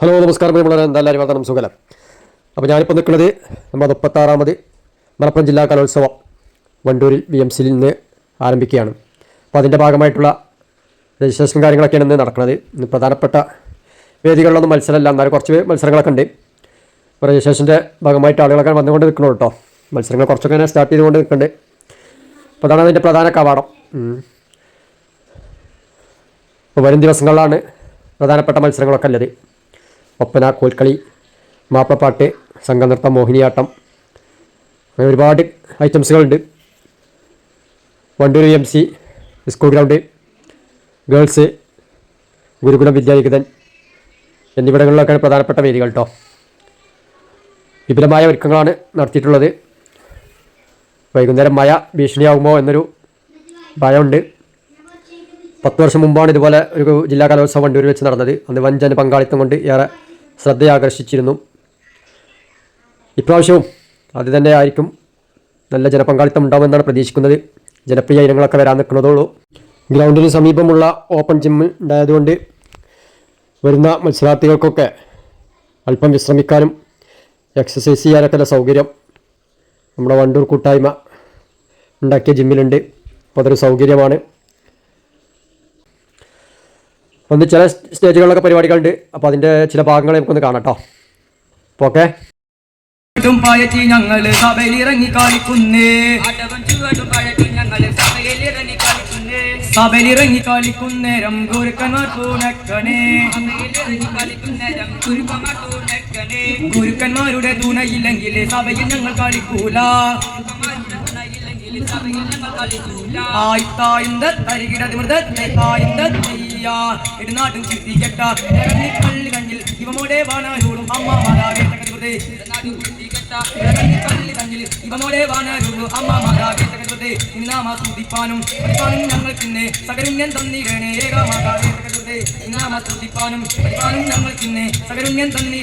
Hello നമസ്കാരം പ്രിയമുള്ളവരെ. എന്തായാലും വാർത്ത സുഖലം അപ്പോൾ ഞാനിപ്പോൾ നിൽക്കുന്നത് നമ്മുടെ മുപ്പത്താറാമത് മലപ്പുറം ജില്ലാ കലോത്സവം വണ്ടൂരിൽ വി എം സിയിൽ നിന്ന് ആരംഭിക്കുകയാണ്. അപ്പോൾ അതിന്റെ ഭാഗമായിട്ടുള്ള രജിസ്ട്രേഷൻ കാര്യങ്ങളൊക്കെയാണ് ഇന്ന് നടക്കുന്നത്. ഇന്ന് പ്രധാനപ്പെട്ട വേദികളിലൊന്നും മത്സരമല്ല. എന്നാലും കുറച്ച് മത്സരങ്ങളൊക്കെ ഉണ്ട്. അപ്പോൾ രജിസ്ട്രേഷന്റെ ഭാഗമായിട്ട് ആളുകളൊക്കെ വന്നുകൊണ്ട് നിൽക്കണോ കേട്ടോ? മത്സരങ്ങൾ കുറച്ചൊക്കെ തന്നെ സ്റ്റാർട്ട് ചെയ്തുകൊണ്ട് നിൽക്കുന്നുണ്ട് അപ്പോൾ അതാണ് അതിന്റെ പ്രധാന കവാടം. അപ്പോൾ വരും ദിവസങ്ങളിലാണ് പ്രധാനപ്പെട്ട മത്സരങ്ങളൊക്കെ ഉള്ളത്. ഒപ്പന കോൽക്കളി മാപ്പിളപ്പാട്ട് സംഘനൃത്തം മോഹിനിയാട്ടം. അങ്ങനെ ഒരുപാട് ഐറ്റംസുകളുണ്ട്. Wandoor M C school ground girls Gurukulam Vidyaniketan എന്നിവിടങ്ങളിലൊക്കെയാണ് പ്രധാനപ്പെട്ട വേദികൾ കേട്ടോ വിപുലമായ ഒരുക്കങ്ങളാണ് നടത്തിയിട്ടുള്ളത്. വൈകുന്നേരം മഴ ഭീഷണിയാകുമോ എന്നൊരു ഭയമുണ്ട്. പത്ത് വർഷം മുമ്പാണ് ഇതുപോലെ ഒരു ജില്ലാ കലോത്സവം വണ്ടൂരിൽ വെച്ച് നടന്നത്. അന്ന് വൻ ജന പങ്കാളിത്തം കൊണ്ട് ഏറെ ശ്രദ്ധയാകർഷിച്ചിരുന്നു. ഇപ്രാവശ്യവും അത് തന്നെ ആയിരിക്കും നല്ല ജനപങ്കാളിത്തം ഉണ്ടാവുമെന്നാണ് പ്രതീക്ഷിക്കുന്നത്. ജനപ്രിയ ഇനങ്ങളൊക്കെ വരാൻ നിൽക്കുന്നതോളൂ. ഗ്രൗണ്ടിന് സമീപമുള്ള ഓപ്പൺ ജിം ഉണ്ടായതുകൊണ്ട് വരുന്ന മത്സരാർത്ഥികൾക്കൊക്കെ അല്പം വിശ്രമിക്കാനും എക്സസൈസ് ചെയ്യാനൊക്കെ സൗകര്യം നമ്മുടെ വണ്ടൂർ കൂട്ടായ്മ ഉണ്ടാക്കിയ ജിമ്മിലുണ്ട്. അപ്പോൾ അതൊരു സൗകര്യമാണ്. ഒന്ന് ചില സ്റ്റേജുകളിലൊക്കെ പരിപാടികളുണ്ട്. അപ്പോൾ അതിന്റെ ചില ഭാഗങ്ങൾ നമുക്കൊന്ന് കാണാം കേട്ടോ അപ്പോൾ ഓക്കെ. ചുവടും കളിക്കുന്നേരം ഗുരുക്കന്മാർ ഗുരുക്കന്മാരുടെ തുണയില്ലെങ്കിൽ സഭയിൽ ഞങ്ങൾ കളിക്കൂല. ആയിത്തായുന്ന തരികിടത് മൃതത്തെ തായുന്ന തെയ്യ ഇടുനാട്ടും ചിത്തികെട്ട ഇറങ്ങി പള്ളി കണ്ണിൽ ഇവമോടെ വാനാരോളും അമ്മ മാതാവേ തകർത്തേ ഇവമോടെ വാനാരോടും അമ്മ മാതാവേ തകർത്തേ ഇന്നാമ സ്തുതിപ്പാനും പരിപാനും ഞങ്ങൾക്കിന്നെ സകരുണ്യൻ തന്നിരണേ ഏകമാതാവേ തകർത്തേ ഇന്നാമ സ്തുതിപ്പാനും പരിപാനും ഞങ്ങൾക്കിന്നെ സകരുണ്യൻ തന്നി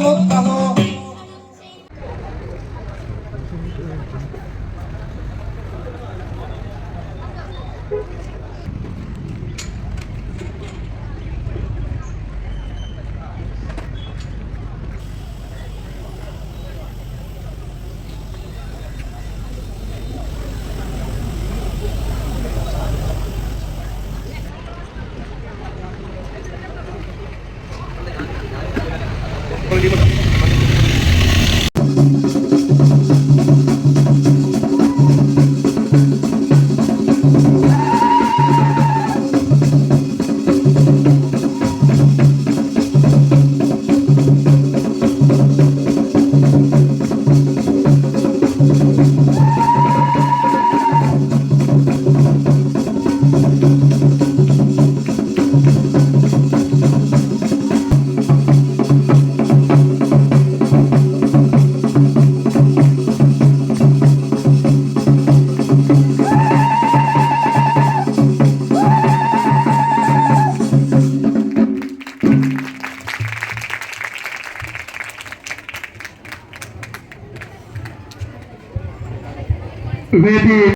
vamos a salimos. maybe